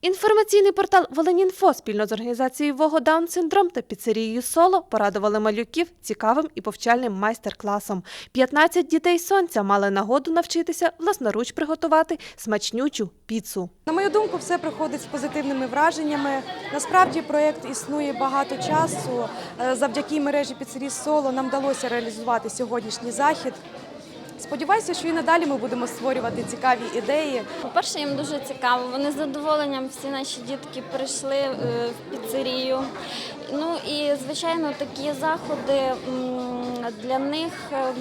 Інформаційний портал Волинінфо спільно з організацією Вого Даун Синдром та піцерією Соло порадували малюків цікавим і повчальним майстер-класом. 15 дітей сонця мали нагоду навчитися власноруч приготувати смачнючу піцу. На мою думку, все приходить з позитивними враженнями. Насправді проєкт існує багато часу. Е, Завдяки мережі піцерій Соло нам вдалося реалізувати сьогоднішній захід. Сподіваюся, що і надалі ми будемо створювати цікаві ідеї. По-перше, їм дуже цікаво. Вони з задоволенням всі наші дітки прийшли е, в піцерію. Ну і звичайно, такі заходи для них е,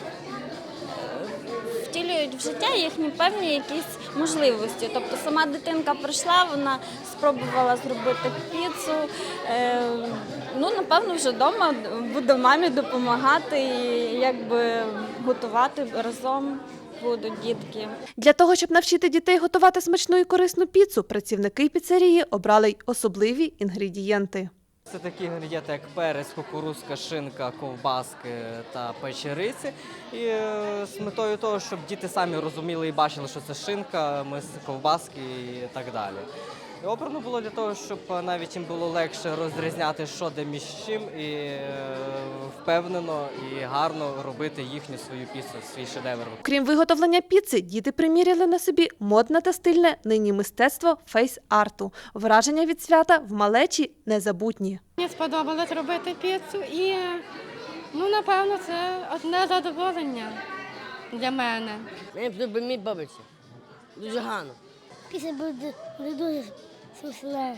втілюють в життя їхні певні якісь можливості. Тобто сама дитинка прийшла, вона спробувала зробити піцу. Ну, напевно, вже вдома буде мамі допомагати і якби готувати разом будуть дітки. Для того, щоб навчити дітей готувати смачну і корисну піцу, працівники піцерії обрали й особливі інгредієнти. Це такі інгредієнти, як перець, кукурузка, шинка, ковбаски та печериці. І е, з метою того, щоб діти самі розуміли і бачили, що це шинка, мис, ковбаски і так далі. І обрано було для того, щоб е, навіть їм було легше розрізняти, що де між чим, і е, впевнено і гарно робити їхню свою піцу, свій шедевр. Крім виготовлення піци, діти приміряли на собі модне та стильне нині мистецтво фейс-арту. Враження від свята в малечі незабутні. Мені сподобалось робити піцу і, ну, напевно, це одне задоволення для мене. Мені подобається мій бабиця. Дуже гарно. Після буде, буде дуже смачне.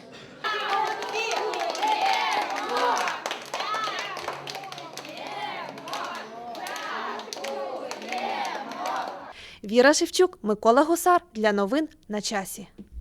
Віра Шевчук, Микола Гусар для новин на часі.